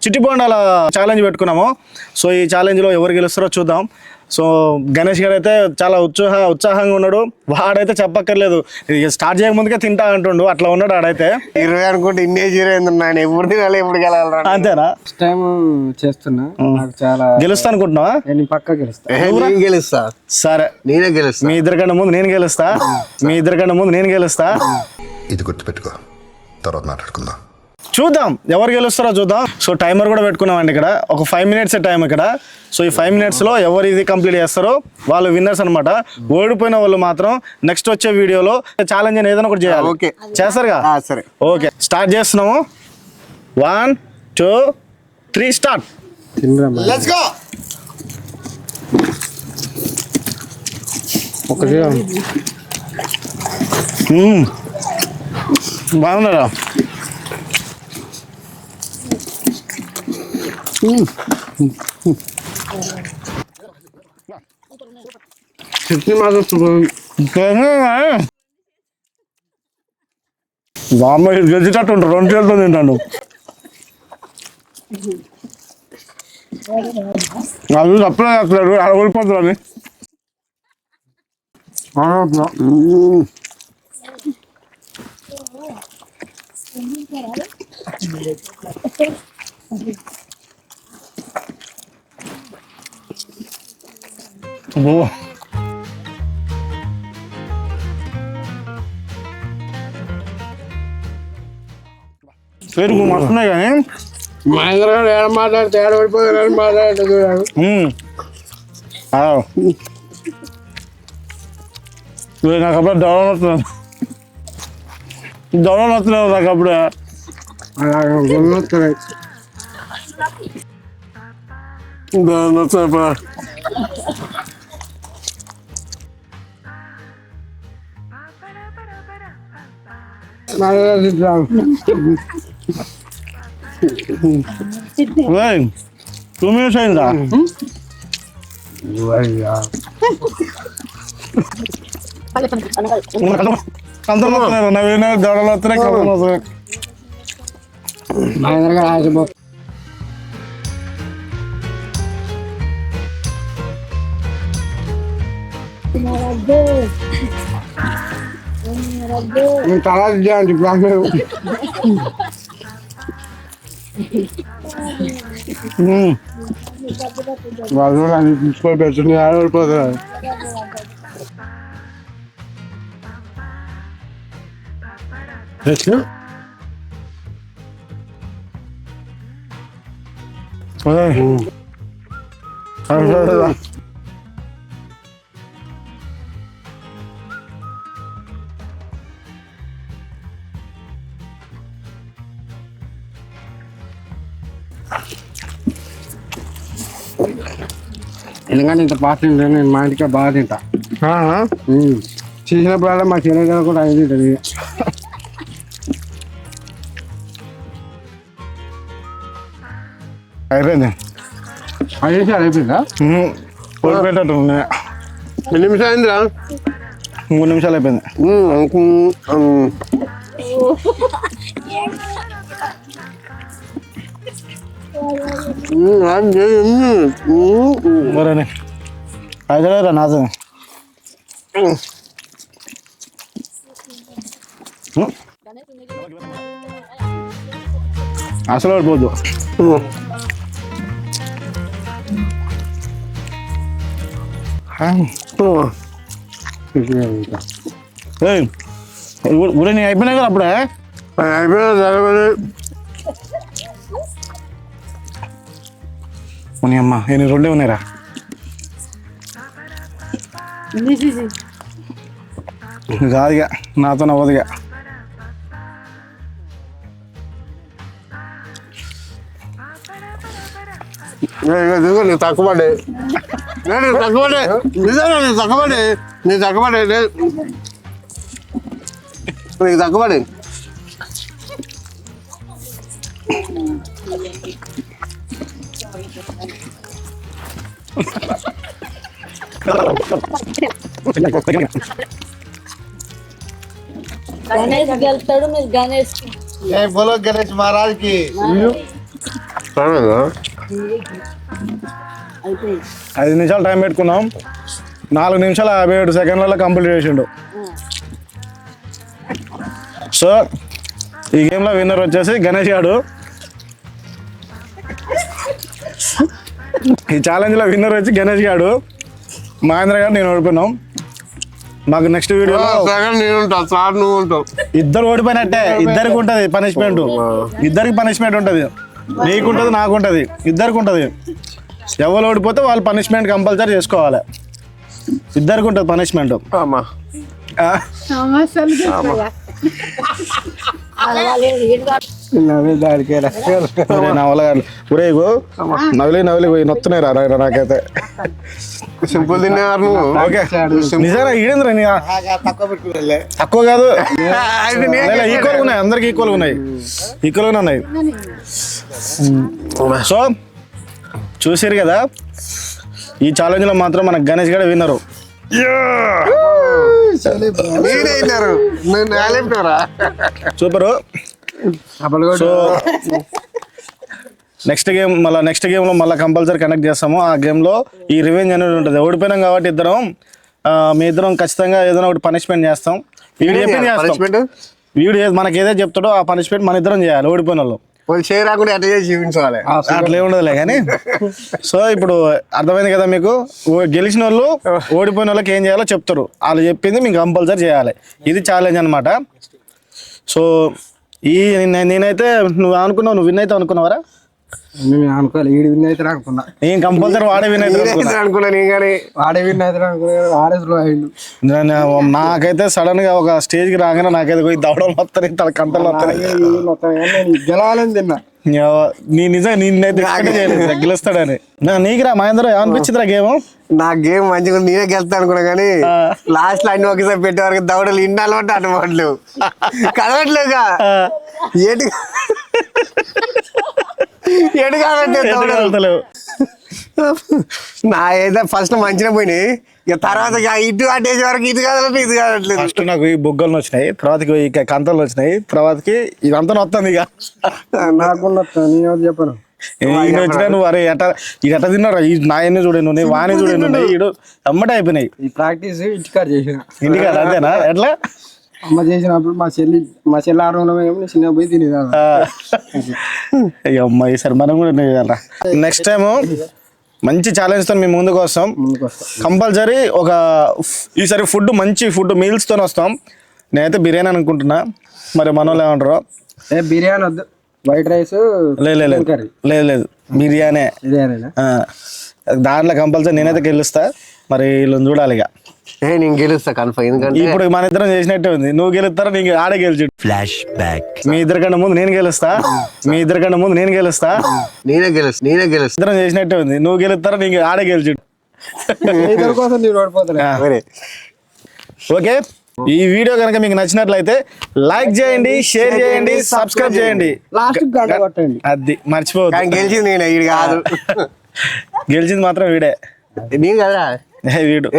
చిట్టి బోండాల ఛాలెంజ్ పెట్టుకున్నాము. సో ఈ ఛాలెంజ్లో ఎవరు గెలుస్తారో చూద్దాం. సో గణేష్ గారు అయితే చాలా ఉత్సాహ ఉత్సాహంగా ఉన్నాడు. వాడైతే చెప్పక్కర్లేదు. స్టార్ట్ చేయక ముందుకే తింటా అంటుండు. అట్లా ఉన్నాడు ఆడైతే. ఇరవై అనుకుంటే ఇన్నే ఆయన ఎప్పుడు తినాలి ఎప్పుడు గెలాలి అంతేనా? ఫస్ట్ టైం చేస్తున్నా. నాకు చాలా గెలుస్తా అనుకుంటున్నావా? నేను పక్క గెలుస్తా. సరే. నేనే గెలుస్తా. మీ ఇద్దరికంటే ముందు నేను గెలుస్తా. మీ ఇద్దరికంటే ముందు నేను గెలుస్తా. ఇది గుర్తుపెట్టుకో. తర్వాత మాట్లాడుకుందాం. చూద్దాం. ఎవరు గెలుస్తారో చూద్దాం. సో టైమర్ కూడా పెట్టుకున్నామండి ఇక్కడ. ఒక ఫైవ్ మినిట్స్ టైం ఇక్కడ. సో ఈ ఫైవ్ మినిట్స్లో ఎవరు ఇది కంప్లీట్ చేస్తారో వాళ్ళు విన్నర్స్ అనమాట ఓడిపోయిన వాళ్ళు మాత్రం నెక్స్ట్ వచ్చే వీడియోలో ఛాలెంజ్ అని ఏదైనా ఒకటి చేయాలి. ఓకే. చేస్తారుగా? ఆ, సరే. ఓకే. స్టార్ట్ చేస్తున్నాము. వన్ టూ త్రీ స్టార్ట్ ఒకటి బాగున్నారా? చట్నీ మాత్రం బామ్మ గెలిచేటట్టు ఉంటారు రెండు చేతులతో తింటాను. అది సప్లై చేస్తున్నాడు Thank you. అబ్బో. పెరుగు మస్తున్నాయి కానీ మహేంద్ర గారు ఏడ మాట్లాడితే ఏడ పడిపోయారు. ఇవి నాకు అప్పుడు దొరలు వస్తున్నాను దొరలు వస్తున్నావు నాకు అప్పుడు దొరలు వస్తున్నాయి టూ మినిట్స్ అయిందా అంత వస్తున్నారు నవీన దొరలు వస్తున్నాయి కబుర్లు వస్తున్నాయి మహేంద్ర గారు ఆగిపో నేను తలా తింటాను ఇప్పుడు మ్మ్. వాళ్ళు అన్ని తీసుకొని పెట్టుకుని ఆడపడిపోతారు ఏయ్. అరే, అరే, అరే. ఎందుకంటే ఇంత పాట తింటా నేను మా ఇంటికి బాగా తింటా. చేసినప్పుడల్లా మా చెల్లెలు కూడా అది తింటది. అయిపోయింది. అది చేసి అయిపోయిందా. ఓడిపోయేటట్టు ఉంది. ఎన్ని నిమిషాలు అయిందిరా? మూడు నిమిషాలు అయిపోయింది. మరని అయితే నాదే అసలు పడిపోద్దు ఏయ్ ఊరే నీ అయిపోయినాయి కదా అప్పుడే ఉని అమ్మ. నేను రెండే ఉన్నాయిరా. కాదుగా నాతో నవ్వదుగా. నేను తక్కువ పడే నేను తక్కువ పడే నిజంగా నేను తక్కువ పడే నేను తక్కువ పడే నీకు గణేష్ బోలో గణేష్ మహారాజ్కి ఐదు నిమిషాలు టైం పెట్టుకున్నాం. నాలుగు నిమిషాలు యాభై ఏడు సెకండ్లలో కంప్లీట్ చేసిండు. సో ఈ గేమ్లో విన్నర్ వచ్చేసి గణేష్ గారు ఈ ఛాలెంజ్లో విన్నర్ వచ్చి గణేష్ గాడు మహేంద్ర గారు నేను ఓడిపోయినాం. మాకు నెక్స్ట్ వీడియోలో సగం నేను ఉంటా సార్ నువ్వు ఉంటావు. ఇద్దరు ఓడిపోయినట్టే ఇద్దరికి ఉంటుంది పనిష్మెంట్ ఇద్దరికి పనిష్మెంట్ ఉంటుంది. నీకుంటుంది నాకుంటుంది ఇద్దరికి ఉంటుంది ఎవరు ఓడిపోతే వాళ్ళు పనిష్మెంట్ కంపల్సరీ చేసుకోవాలి. ఇద్దరికి ఉంటుంది పనిష్మెంట్ అమ్మా. దానికి నవలగాడు ఒరే ఇగో నవలి నవలి పోయి నొత్తున్నాయి రా నాకైతే. సింపుల్ తినేవారు నువ్వు. ఓకే. నిజంగా ఈడేంద్ర నీ తక్కువ కాదు. ఈక్వల్ ఉన్నాయి అందరికి ఈక్వల్ ఉన్నాయి. ఈక్వల్గా ఉన్నాయి. సో చూసారు కదా ఈ ఛాలెంజ్లో మాత్రం మన గణేష్ గడ winner super. So next game మళ్ళీ నెక్స్ట్ గేమ్లో మళ్ళీ కంపల్సరీ కనెక్ట్ చేస్తాము. ఆ గేమ్లో ఈ రివెంజ్ అనేది ఉంటుంది. ఓడిపోయినాం కాబట్టి ఇద్దరం మీ ఇద్దరం ఖచ్చితంగా ఏదైనా ఒకటి పనిష్మెంట్ చేస్తాం. వీడు చెప్పింది చేస్తాం. పనిష్మెంట్? వీడు మనకి ఏదైతే చెప్తాడో ఆ పనిష్మెంట్ మన ఇద్దరం చేయాలి ఓడిపోయిన వాళ్ళు. చేయరాకుండా ఎట్లా చేసి చూపించాలి. అట్లే ఉండదులే కానీ. సో ఇప్పుడు అర్థమైంది కదా మీకు? గెలిచిన వాళ్ళు ఓడిపోయిన వాళ్ళకి ఏం చేయాలో చెప్తారు. వాళ్ళు చెప్పింది మీకు కంపల్సరీ చేయాలి. ఇది ఛాలెంజ్ అనమాట సో ఈ నేనైతే నువ్వు అనుకున్నావు నువ్వు విన్ అయితే అనుకున్నావరా? మేము అనుకోవాలి ఈడు విన్ అయితే అనుకున్నా నేను కంపల్సరీ వాడే విన్ అయితే అనుకున్నా నేను కానీ వాడే విన్ అయితే అనుకున్నా వాడే స్లో అయిండు. నేను- నాకైతే సడన్గా ఒక స్టేజ్కి రాగానే నాకైతే పోయి దవడలు వస్తాయి తన కంటలు వస్తాయి నేను గెలవాలని తిన్నా. నీ నిజంగా నేనైతే expect చేయలేదు గెలుస్తాడని. నా నీకురా మహేంద్ర ఏమనిపించిందిరా గేమ్? నా గేమ్ మంచిగా నేనే గెలుస్తా అనుకున్నా కానీ లాస్ట్లో అన్ని ఒకేసారి పెట్టే వరకు దవడలు ఇన్ని అలవాటు అలవాట్లేవు కలవట్లేవుగా ఏటి? దవడలు నా ఏదో ఫస్ట్ మంచిగా పోయినాయి. ఇక తర్వాత ఇక ఇటు అట్టేసే వరకు ఇటు కాదంటే ఇది కావట్లేదు ఫస్ట్ నాకు ఈ బుగ్గలు వచ్చినాయి తర్వాతకి ఈ కంతలు వచ్చినాయి తర్వాతకి ఇదంతా వస్తుంది ఇక. ఎవరు చెప్పను ఈయన వచ్చినా నువ్వు అరే ఎట ఇది ఎట్ట తిన్నారా ఈ నా ఎన్ని చూడే నువ్వు వాణి చూడే నువ్వు ఈడు అమ్మట అయిపోయినాయి. ఈ ప్రాక్టీస్ ఇంటికాడ చేసిన. ఇంటికి అంతేనా? ఎట్లా? అమ్మ చేసినప్పుడు మా చెల్లి మా చెల్లి ఏమో చిన్న పోయి తినేదాన్ని అయ్యో అమ్మ ఈసారి మనం కూడా చేయాలరా? నెక్స్ట్ టైం మంచి ఛాలెంజ్తో మేము ముందుకు వస్తాం. కంపల్సరీ ఒక ఈసారి ఫుడ్ మంచి ఫుడ్ మీల్స్తో వస్తాం. నేనైతే బిర్యానీ అనుకుంటున్నా. మరి మన వాళ్ళు ఏమంటారు? ఏ బిర్యానీ వద్దు. వైట్ రైస్ లేదు లేదు లేదు. బిర్యానీ. దాంట్లో కంపల్సరీ నేనైతే గెలుస్తా. మరి వీళ్ళని చూడాలి ఇక. నేను గెలుస్తా కన్ఫర్మ్ ఎందుకంటే ఇప్పుడు మన ఇద్దరం చేసినట్టే ఉంది. నువ్వు గెలుస్తారా నీకు ఆడే గెలిచి ఫ్లాష్ బ్యాక్ మీ ఇద్దరికన్నా ముందు నేను గెలుస్తా. మీ ఇద్దరికన్నా ముందు నేను గెలుస్తా. నేనే గెలుస్తా నేనే గెలుస్తా. ఇద్దరం చేసినట్టే ఉంది. నువ్వు గెలుస్తారా నీకు ఆడే గెలిచి ఇద్దరి కోసం నేను ఓడిపోతాను మరి ఓకే. ఈ వీడియో కనుక మీకు నచ్చినట్లయితే లైక్ చేయండి షేర్ చేయండి సబ్స్క్రైబ్ చేయండి. లాస్ట్ గంట కొట్టండి. అది మర్చిపోవద్దు. గెలిచింది నేను ఇది కాదు. గెలిచింది మాత్రం వీడే. నేను కదా ఏ వీడు.